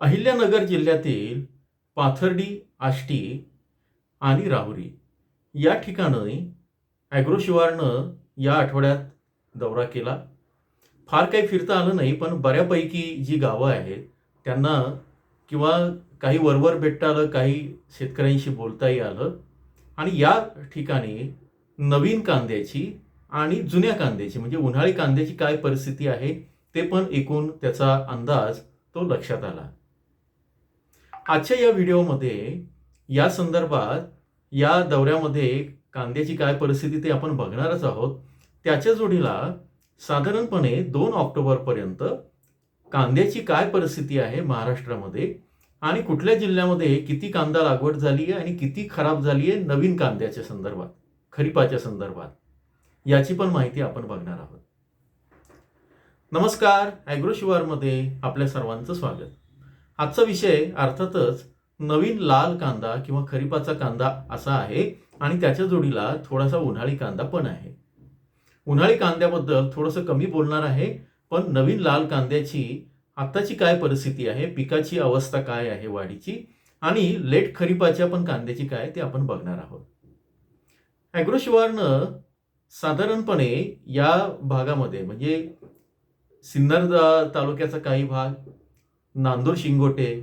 अहिल्यानगर जिल्ह्यातील पाथर्डी आष्टी आणि राहुरी या ठिकाणी ॲग्रो शिवारनं या आठवड्यात दौरा केला. फार काही फिरता आलं नाही पण बऱ्यापैकी जी गावं आहेत त्यांना किंवा काही वरवर भेटता आलं काही शेतकऱ्यांशी बोलताही आलं. आणि या ठिकाणी नवीन कांद्याची आणि जुन्या कांद्याची म्हणजे उन्हाळी कांद्याची काय परिस्थिती आहे ते पण एकूण त्याचा अंदाज तो लक्षात आला. आजच्या या व्हिडिओमध्ये या संदर्भात या दौऱ्यामध्ये कांद्याची काय परिस्थिती ते आपण बघणारच आहोत. त्याच्या जोडीला साधारणपणे दोन ऑक्टोबरपर्यंत कांद्याची काय परिस्थिती आहे महाराष्ट्रामध्ये आणि कुठल्या जिल्ह्यामध्ये किती कांदा लागवड झाली आहे आणि किती खराब झाली आहे नवीन कांद्याच्या संदर्भात खरीपाच्या संदर्भात याची पण माहिती आपण बघणार आहोत. नमस्कार ॲग्रो शिवारमध्ये आपल्या सर्वांचं स्वागत. आजचा विषय अर्थातच नवीन लाल कांदा किंवा खरीपाचा कांदा असा आहे आणि त्याच्या जोडीला थोडासा उन्हाळी कांदा पण आहे. उन्हाळी कांद्याबद्दल थोडंसं कमी बोलणार आहे पण नवीन लाल कांद्याची आत्ताची काय परिस्थिती आहे पिकाची अवस्था काय आहे वाढीची आणि लेट खरीपाच्या पण कांद्याची काय ते आपण बघणार आहोत. ॲग्रोशिवारनं साधारणपणे या भागामध्ये म्हणजे सिन्नर तालुक्याचा काही भाग नांदूर शिंगोटे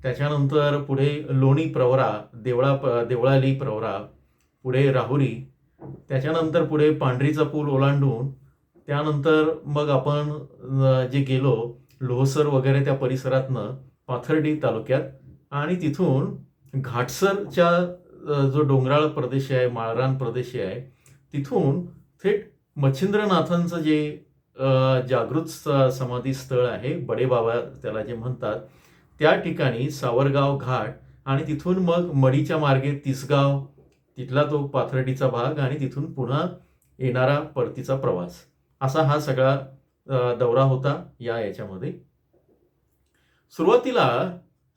त्याच्यानंतर पुढे लोणी प्रवरा देवळा प- देवळाली प्रवरा पुढे राहुरी त्याच्यानंतर पुढे पांढरीचा पूल ओलांडून त्यानंतर मग आपण जे गेलो लोहसर वगैरे त्या परिसरातनं पाथर्डी तालुक्यात आणि तिथून घाटसरच्या जो डोंगराळ प्रदेश आहे माळरान प्रदेश आहे तिथून थेट मच्छिंद्रनाथांचं जे जागृत समाधी स्थळ आहे. बडे बाबा त्याला जे म्हणतात त्या ठिकाणी सावरगाव घाट आणि तिथून मग मडीच्या मार्गे तिसगाव तिथला तो पाथर्डीचा भाग आणि तिथून पुन्हा येणारा परतीचा प्रवास. असा हा सगळा दौरा होता या याच्यामध्ये. सुरुवातीला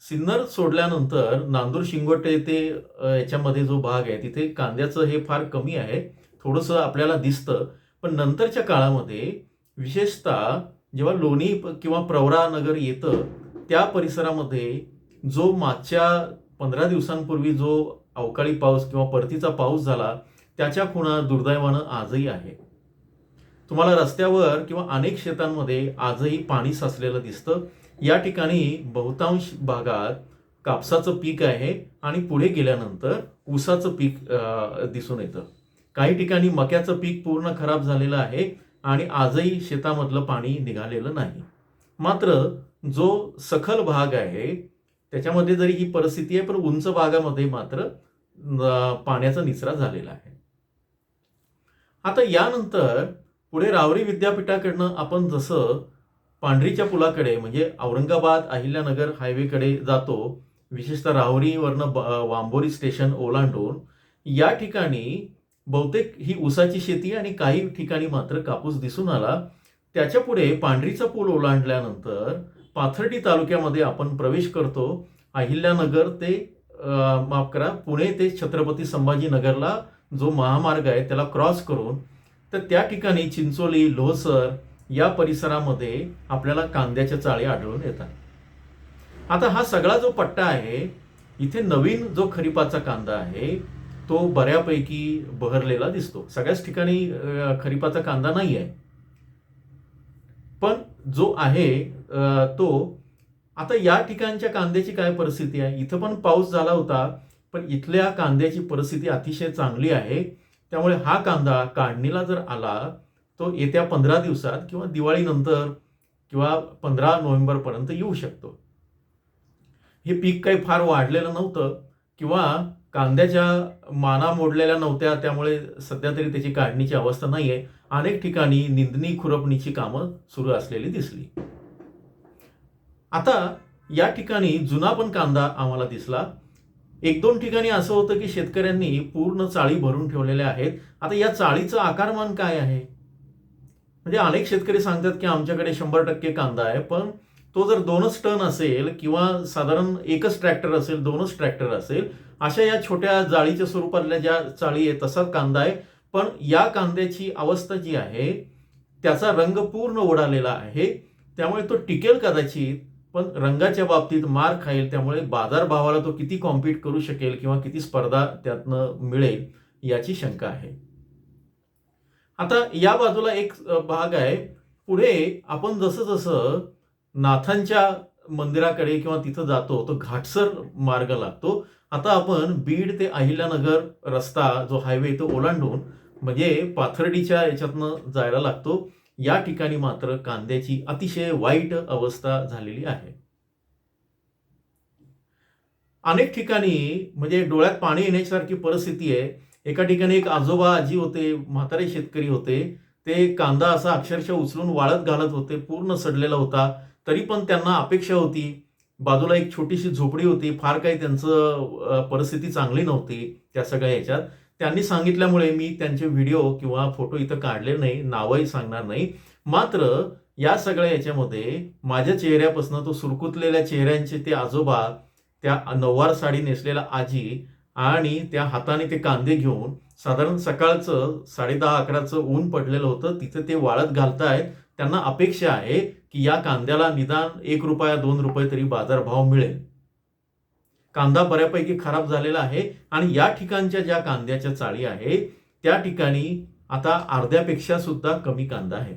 सिन्नर सोडल्यानंतर नांदूर शिंगोटे ते याच्यामध्ये जो भाग आहे तिथे कांद्याचं हे फार कमी आहे. थोडंसं आपल्याला दिसतं. पण नंतरच्या काळामध्ये विशेषतः जेव्हा लोणी किंवा प्रवरा नगर येतं त्या परिसरामध्ये जो मागच्या पंधरा दिवसांपूर्वी जो अवकाळी पाऊस किंवा परतीचा पाऊस झाला त्याच्या खुणा दुर्दैवानं आजही आहे. तुम्हाला रस्त्यावर किंवा अनेक शेतांमध्ये आजही पाणी साचलेलं दिसतं. या ठिकाणी बहुतांश भागात कापसाचं पीक आहे आणि पुढे गेल्यानंतर ऊसाचं पीक दिसून येतं. काही ठिकाणी मक्याचं पीक पूर्ण खराब झालेलं आहे. आणि आजही शेतामधलं पाणी निघालेलं नाही. मात्र जो सखल भाग आहे त्याच्यामध्ये जरी ही परिस्थिती आहे पण उंच भागामध्ये मात्र पाण्याचा निचरा झालेला आहे. आता यानंतर पुढे रावरी विद्यापीठाकडनं आपण जसं पांढरीच्या पुलाकडे म्हणजे औरंगाबाद अहिल्यानगर हायवेकडे जातो विशेषतः राहुरीवरनं ब- वांबोरी स्टेशन ओलांडून या ठिकाणी बहुतेक ही ऊसाची शेती आणि काही ठिकाणी मात्र कापूस दिसून आला. त्याच्या पुढे पांढरीचा पूल ओलांडल्यानंतर पाथर्डी तालुक्यामध्ये आपण प्रवेश करतो. अहिल्यानगर ते माफ करा पुणे ते छत्रपती संभाजीनगरला जो महामार्ग आहे त्याला क्रॉस करून तर त्या ठिकाणी चिंचोली लोहसर या परिसरामध्ये आपल्याला कांद्याच्या चाळी आढळून येतात. आता हा सगळा जो पट्टा आहे इथे नवीन जो खरीपाचा कांदा आहे तो बऱ्यापैकी बहरलेला दिसतो. सगळ्याच ठिकाणी खरीपाचा कांदा नाही आहे पण जो आहे तो आता या ठिकाणच्या कांद्याची काय परिस्थिती आहे? इथं पण पाऊस झाला होता पण इथल्या कांद्याची परिस्थिती अतिशय चांगली आहे. त्यामुळे हा कांदा काढणीला जर आला तो येत्या पंधरा दिवसात किंवा दिवाळीनंतर किंवा पंधरा नोव्हेंबरपर्यंत येऊ शकतो. हे पीक काही फार वाढलेलं नव्हतं किंवा कांद्याच्या माना मोडलेल्या नव्हत्या त्यामुळे सध्या तरी त्याची काढणीची अवस्था नाही आहे अनेक ठिकाणी निंदणी खुरपणीची कामं सुरू असलेली दिसली. आता या ठिकाणी जुना पण कांदा आम्हाला दिसला. एक दोन ठिकाणी असं होतं की शेतकऱ्यांनी पूर्ण चाळी भरून ठेवलेल्या आहेत. आता या चाळीचं आकारमान काय आहे? म्हणजे अनेक शेतकरी सांगतात की आमच्याकडे शंभर टक्के कांदा आहे पण तो जर दोनच टन असेल किंवा साधारण एकच ट्रॅक्टर असेल दोनच ट्रॅक्टर असेल अशा या छोट्या जाळीच्या स्वरूपातल्या ज्या चाळी आहे तसाच कांदा आहे. पण या कांद्याची अवस्था जी आहे त्याचा रंग पूर्ण उडालेला आहे. त्यामुळे तो टिकेल कदाचित पण रंगाच्या बाबतीत मार खाईल. त्यामुळे बाजारभावाला तो किती कॉम्पीट करू शकेल किंवा किती स्पर्धा त्यातनं मिळेल याची शंका आहे. आता या बाजूला एक भाग आहे. पुढे आपण जसं जसं नाथांच्या मंदिराकडे किंवा तिथं जातो तो घाटसर मार्ग लागतो. आता आपण बीड ते अहिल्यानगर रस्ता जो हायवे तो ओलांडून म्हणजे पाथर्डीच्या याच्यातनं जायला लागतो. या ठिकाणी मात्र कांद्याची अतिशय वाईट अवस्था झालेली आहे. अनेक ठिकाणी म्हणजे डोळ्यात पाणी येण्यासारखी परिस्थिती आहे. एका ठिकाणी एक आजोबा आजी होते म्हातारे शेतकरी होते. ते कांदा असा अक्षरशः उचलून वाळत घालत होते पूर्ण सडलेला होता. तरी पण त्यांना अपेक्षा होती बाजूला एक छोटीशी झोपडी होती फार काही त्यांचं परिस्थिती चांगली नव्हती त्या सगळ्या याच्यात. त्यांनी सांगितल्यामुळे मी त्यांचे व्हिडिओ किंवा फोटो इथं काढले नाही नावही सांगणार नाही. मात्र या सगळ्या याच्यामध्ये माझ्या चेहऱ्यापासून तो सुरकुतलेल्या चेहऱ्यांचे ते आजोबा त्या नऊवार साडी नेसलेला आजी आणि त्या हाताने ते कांदे घेऊन साधारण सकाळचं साडेदहा अकराचं ऊन पडलेलं होतं. तिथे ते वाळत घालतायत. त्यांना अपेक्षा आहे की या कांद्याला निदान एक रुपया दोन रुपये तरी बाजारभाव मिळेल. कांदा बऱ्यापैकी खराब झालेला आहे आणि या ठिकाणच्या ज्या कांद्याच्या चाळी आहे त्या ठिकाणी आता अर्ध्यापेक्षा सुद्धा कमी कांदा आहे.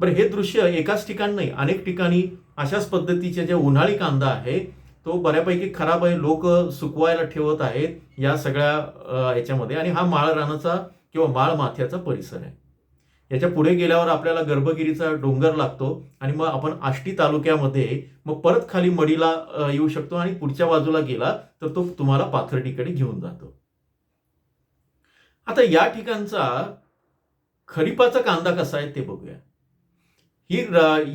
बरं हे दृश्य एकाच ठिकाण नाही अनेक ठिकाणी अशाच पद्धतीचे जे उन्हाळी कांदा आहे तो बऱ्यापैकी खराब आहे लोक सुकवायला ठेवत आहेत या सगळ्या याच्यामध्ये आणि हा माळ रानाचा किंवा माळ माथ्याचा परिसर आहे. याच्यापुढे गेल्यावर आपल्याला गर्भगिरीचा डोंगर लागतो आणि मग आपण आष्टी तालुक्यामध्ये मग परत खाली मडीला येऊ शकतो आणि पुढच्या बाजूला गेला तर तो तुम्हाला पाथर्डीकडे घेऊन जातो. आता या ठिकाणचा खरीपाचा कांदा कसा आहे ते बघूया. ही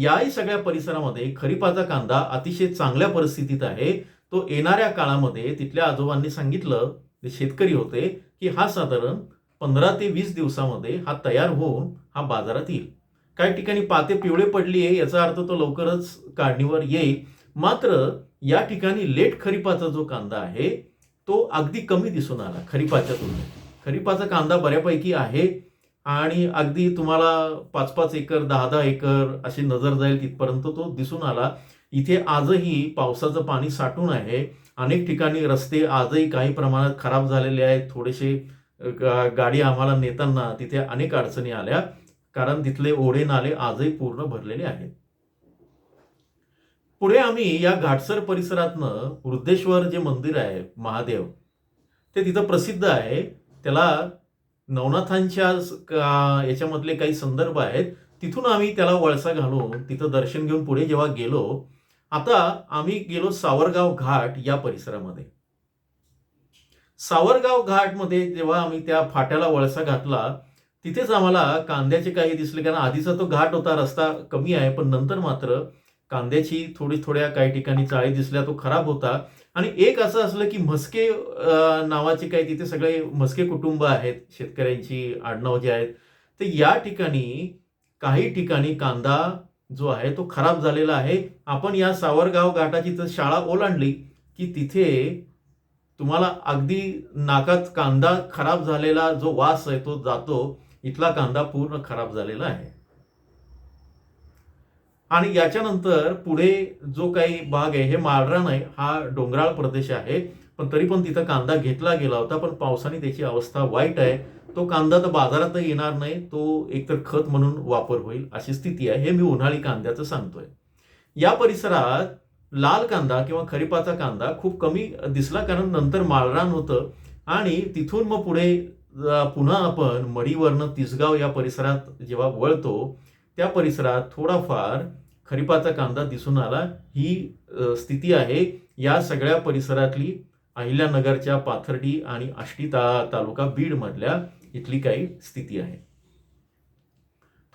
याही सगळ्या परिसरामध्ये खरीपाचा कांदा अतिशय चांगल्या परिस्थितीत आहे. तो येणाऱ्या काळामध्ये तिथल्या आजोबांनी सांगितलं ते शेतकरी होते की हा साधारण पंधरा ते वीस दिवसामध्ये हा तयार होऊन हा बाजारात येईल. काही ठिकाणी पाते पिवळे पडली आहे याचा अर्थ तो लवकरच काढणीवर येईल. मात्र या ठिकाणी लेट खरीपाचा जो कांदा आहे तो अगदी कमी दिसून आला खरीपाच्या तुलनेत. खरीपाचा कांदा बऱ्यापैकी आहे आणि अगदी तुम्हाला पाच पाच एकर दहा दहा एकर अशी नजर जाईल तिथपर्यंत तो दिसून आला. इथे आजही पावसाचं पाणी साठून आहे. अनेक ठिकाणी रस्ते आजही काही प्रमाणात खराब झालेले आहेत. थोडेसे गा- गाडी आम्हाला नेताना तिथे अनेक अडचणी आल्या कारण तिथले ओढे नाले आजही पूर्ण भरलेले आहेत. पुढे आम्ही या घाटसर परिसरातनं वृद्धेश्वर जे मंदिर आहे महादेव ते तिथं प्रसिद्ध आहे. त्याला नवनाथांच्या याच्यामधले काही संदर्भ आहेत. तिथून आम्ही त्याला वळसा घालून तिथं दर्शन घेऊन पुढे जेव्हा गेलो आता आम्ही गेलो सावरगाव घाट या परिसरामध्ये. सावरगाव घाटमध्ये जेव्हा आम्ही त्या फाट्याला वळसा घातला तिथेच आम्हाला कांद्याचे काही दिसले कारण आधीचा तो घाट होता रस्ता कमी आहे पण नंतर मात्र कांद्याची थोडी थोड्या काही ठिकाणी चाळी दिसल्या तो खराब होता. आणि एक असं असलं की म्हस्के नावाचे काही तिथे सगळे म्हस्के कुटुंब आहेत शेतकऱ्यांची आडनाव जे आहेत तर या ठिकाणी काही ठिकाणी कांदा जो आहे तो खराब झालेला आहे. आपण या सावरगाव घाटाची जर शाळा ओलांडली की तिथे तुम्हाला अगदी नाकात कांदा खराब झालेला जो वास आहे तो जातो इथला कांदा पूर्ण खराब झालेला आहे. आणि याच्यानंतर पुढे जो काही भाग आहे हे माळरान आहे हा डोंगराळ प्रदेश आहे. पण तरी पण तिथं कांदा घेतला गेला होता पण पावसाने त्याची अवस्था वाईट आहे. तो कांदा तर बाजारात येणार नाही तो एकतर खत म्हणून वापर होईल अशी स्थिती आहे हे मी उन्हाळी कांद्याचं सांगतोय. या परिसरात लाल कांदा किंवा खरीपाचा कांदा खूप कमी दिसला कारण नंतर माळरान होतं. आणि तिथून मग पुढे पुन्हा आपण मडीवरनं तिसगाव या परिसरात जेव्हा वळतो त्या परिसरात थोडाफार खरीपाचा कांदा दिसून आला. ही स्थिती आहे. या सगळ्या परिसरातली अहिल्यानगरच्या पाथर्डी आणि आष्टी ता तालुका बीड मधल्या इथली काही स्थिती आहे.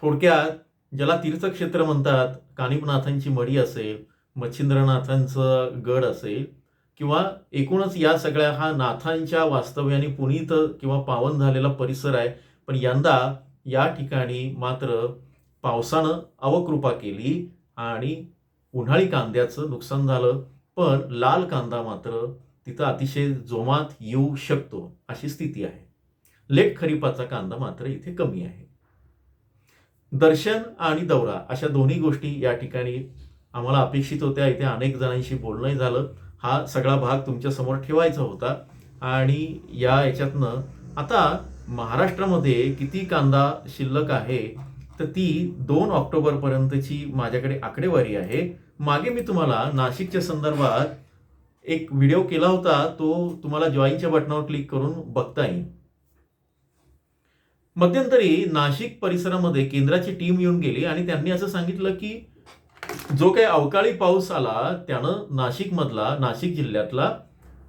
थोडक्यात ज्याला तीर्थक्षेत्र म्हणतात कानिपनाथांची मडी असेल मच्छिंद्रनाथांचं गड असेल किंवा एकूणच या सगळ्या हा नाथांच्या वास्तव्याने पुनीत किंवा पावन झालेला परिसर आहे पण यंदा या ठिकाणी मात्र पावसानं अवकृपा केली आणि उन्हाळी कांद्याचं नुकसान झालं पण लाल कांदा मात्र तिथं अतिशय जोमात येऊ शकतो अशी स्थिती आहे. लेट खरीपाचा कांदा मात्र इथे कमी आहे. दर्शन आणि दौरा अशा दोन्ही गोष्टी या ठिकाणी आम्हाला अपेक्षित होत्या इथे अनेक जणांशी बोलणंही झालं. हा सगळा भाग तुमच्यासमोर ठेवायचा होता. आणि या याच्यातनं आता महाराष्ट्रामध्ये किती कांदा शिल्लक आहे तर ती दोन ऑक्टोबरपर्यंतची माझ्याकडे आकडेवारी आहे. मागे मी तुम्हाला नाशिकच्या संदर्भात एक व्हिडिओ केला होता तो तुम्हाला जॉईनच्या बटनावर क्लिक करून बघता येईल. मध्यंतरी नाशिक परिसरामध्ये केंद्राची टीम येऊन गेली आणि त्यांनी असं सांगितलं की जो काही अवकाळी पाऊस आला त्यानं नाशिकमधला नाशिक जिल्ह्यातला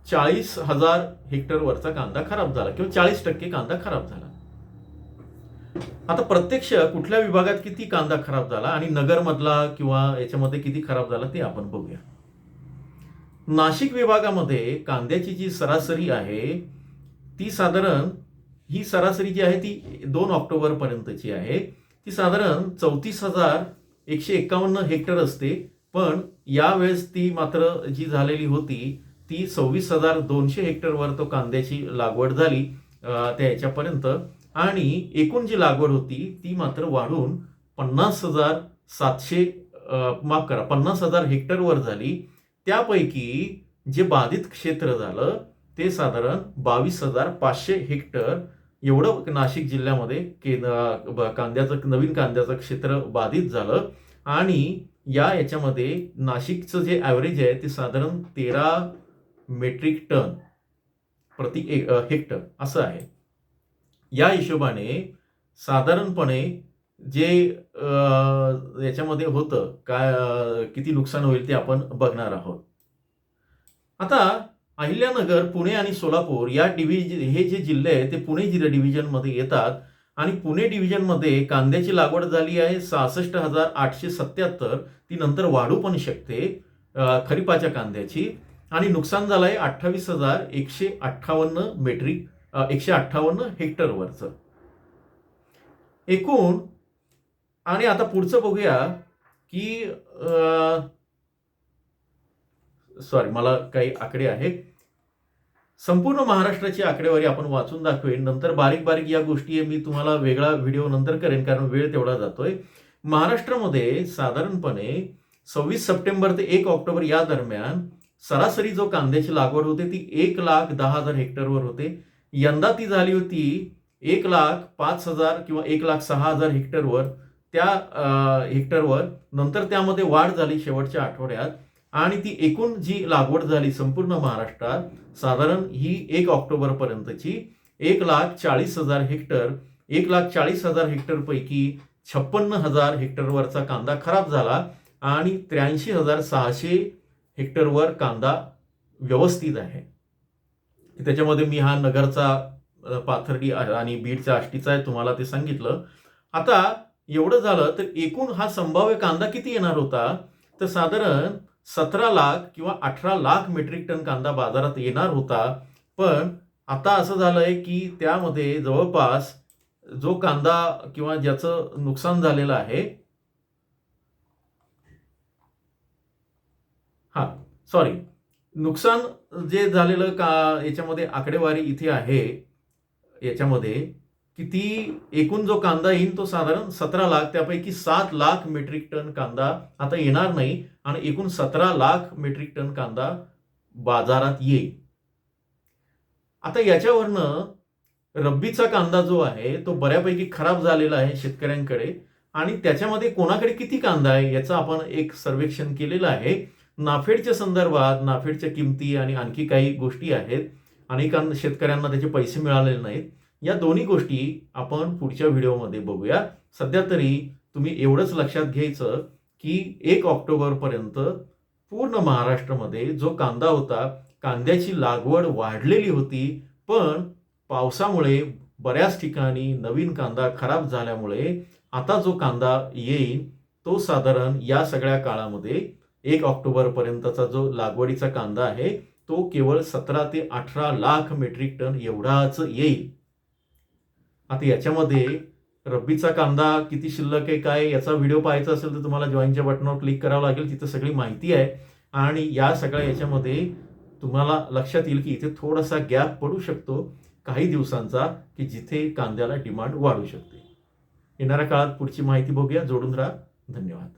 चाळीस हजार हेक्टरवरचा कांदा खराब झाला किंवा चाळीस टक्के कांदा खराब झाला. आता प्रत्यक्ष कुठल्या विभागात किती कांदा खराब झाला आणि नगरमधला किंवा याच्यामध्ये किती खराब झाला ते आपण बघूया. नाशिक विभागामध्ये कांद्याची जी सरासरी आहे ती साधारण ही सरासरी जी आहे ती दोन ऑक्टोबर पर्यंतची आहे. ती साधारण चौतीस हजार एकशे एकावन्न हेक्टर असते पण यावेळेस ती मात्र जी झालेली होती ती सव्वीस हजार दोनशे हेक्टरवर तो कांद्याची लागवड झाली त्या याच्यापर्यंत. आणि एकूण जी लागवड होती ती मात्र वाढून पन्नास हजार सातशे माफ करा पन्नास हजार हेक्टरवर झाली. त्यापैकी जे बाधित क्षेत्र झालं ते साधारण बावीस हजार पाचशे हेक्टर एवढं नाशिक जिल्ह्यामध्ये के कांद्याचं नवीन कांद्याचं क्षेत्र बाधित झालं. आणि या याच्यामध्ये नाशिकचं जे ॲव्हरेज आहे ते साधारण तेरा मेट्रिक टन प्रति ए- हेक्टर असं आहे. या हिशोबाने साधारणपणे जे याच्यामध्ये होतं काय किती नुकसान होईल ते आपण बघणार आहोत. आता अहिल्यानगर पुणे आणि सोलापूर या डिव्हिज हे जे जिल्हे आहेत ते पुणे जिल्हा डिव्हिजनमध्ये येतात. आणि पुणे डिव्हिजनमध्ये कांद्याची लागवड झाली आहे सहासष्ट हजार आठशे सत्याहत्तर. ती नंतर वाढू पण शकते खरीपाच्या कांद्याची. आणि नुकसान झालं आहे अठ्ठावीस हजार एकशे अठ्ठावन्न मेट्रिक एकशे अठ्ठावन्न हेक्टरवरचं एकूण आणि आता पुढचं बघूया की सॉरी मला काही आकडे आहेत. संपूर्ण महाराष्ट्राची आकडेवारी आपण वाचून दाखवेन. नंतर बारीक बारीक या गोष्टी मी तुम्हाला वेगळा व्हिडिओ नंतर करेन कारण वेळ तेवढा जातोय. महाराष्ट्रामध्ये साधारणपणे सव्वीस सप्टेंबर ते एक ऑक्टोबर या दरम्यान सरासरी जो कांद्याची लागवड होते ती एक लाख दहा हजार हेक्टरवर होते. यंदा ती झाली होती एक लाख पाच हजार किंवा एक लाख सहा हजार हेक्टरवर. त्या हेक्टरवर. नंतर त्यामध्ये वाढ झाली शेवटच्या आठवड्यात. आणि ती एकूण जी लागवड झाली संपूर्ण महाराष्ट्रात साधारण ही एक ऑक्टोबर पर्यंतची एक लाख चाळीस हजार हेक्टर एक लाख चाळीस हजार हेक्टर पैकी छप्पन्न हजार हेक्टरवरचा कांदा खराब झाला आणि त्र्याऐंशी हजार सहाशे हेक्टरवर कांदा व्यवस्थित आहे. त्याच्यामध्ये मी हा नगरचा पाथर्डी आणि बीडचा आष्टीचा आहे तुम्हाला ते सांगितलं. आता एवढं झालं तर एकूण हा संभाव्य कांदा किती येणार होता? तर साधारण सतरा लाख किंवा अठरा लाख मेट्रिक टन कांदा बाजारात येणार होता. पण आता असं झालंय की त्यामध्ये जवळपास जो कांदा किंवा ज्याचं नुकसान झालेलं आहे हा सॉरी नुकसान जे झालेलं का याच्यामध्ये आकडेवारी इथे आहे याच्यामध्ये की ती एकूण जो कांदा येईल तो साधारण सतरा लाख त्यापैकी सात लाख मेट्रिक टन कांदा आता येणार नाही आणि एकूण सतरा लाख मेट्रिक टन कांदा बाजारात येईल. आता याच्यावरनं रब्बीचा कांदा जो आहे तो बऱ्यापैकी खराब झालेला आहे शेतकऱ्यांकडे आणि त्याच्यामध्ये कोणाकडे किती कांदा आहे याचं आपण एक सर्वेक्षण केलेलं आहे. नाफेडच्या संदर्भात नाफेडच्या किमती आणि आणखी काही गोष्टी आहेत. अनेकांना शेतकऱ्यांना त्याचे पैसे मिळालेले नाहीत. या दोन्ही गोष्टी आपण पुढच्या व्हिडिओमध्ये बघूया. सध्या तरी तुम्ही एवढंच लक्षात घ्यायचं की एक ऑक्टोबरपर्यंत पूर्ण महाराष्ट्रामध्ये जो कांदा होता कांद्याची लागवड वाढलेली होती पण पावसामुळे बऱ्याच ठिकाणी नवीन कांदा खराब झाल्यामुळे आता जो कांदा येईल तो साधारण या सगळ्या काळामध्ये एक ऑक्टोबरपर्यंतचा जो लागवडीचा कांदा आहे तो केवळ सतरा ते अठरा लाख मेट्रिक टन एवढाच येईल. आता याच्यामध्ये रब्बीचा कांदा किती शिल्लक आहे काय याचा व्हिडिओ पाहायचा असेल तर तुम्हाला जॉईनच्या बटनावर क्लिक करावं लागेल. तिथं सगळी माहिती आहे. आणि या सगळ्या याच्यामध्ये तुम्हाला लक्षात येईल की इथे थोडासा गॅप पडू शकतो काही दिवसांचा की जिथे कांद्याला डिमांड वाढू शकते. येणाऱ्या काळात पुढची माहिती बघूया. जोडून राहा. धन्यवाद.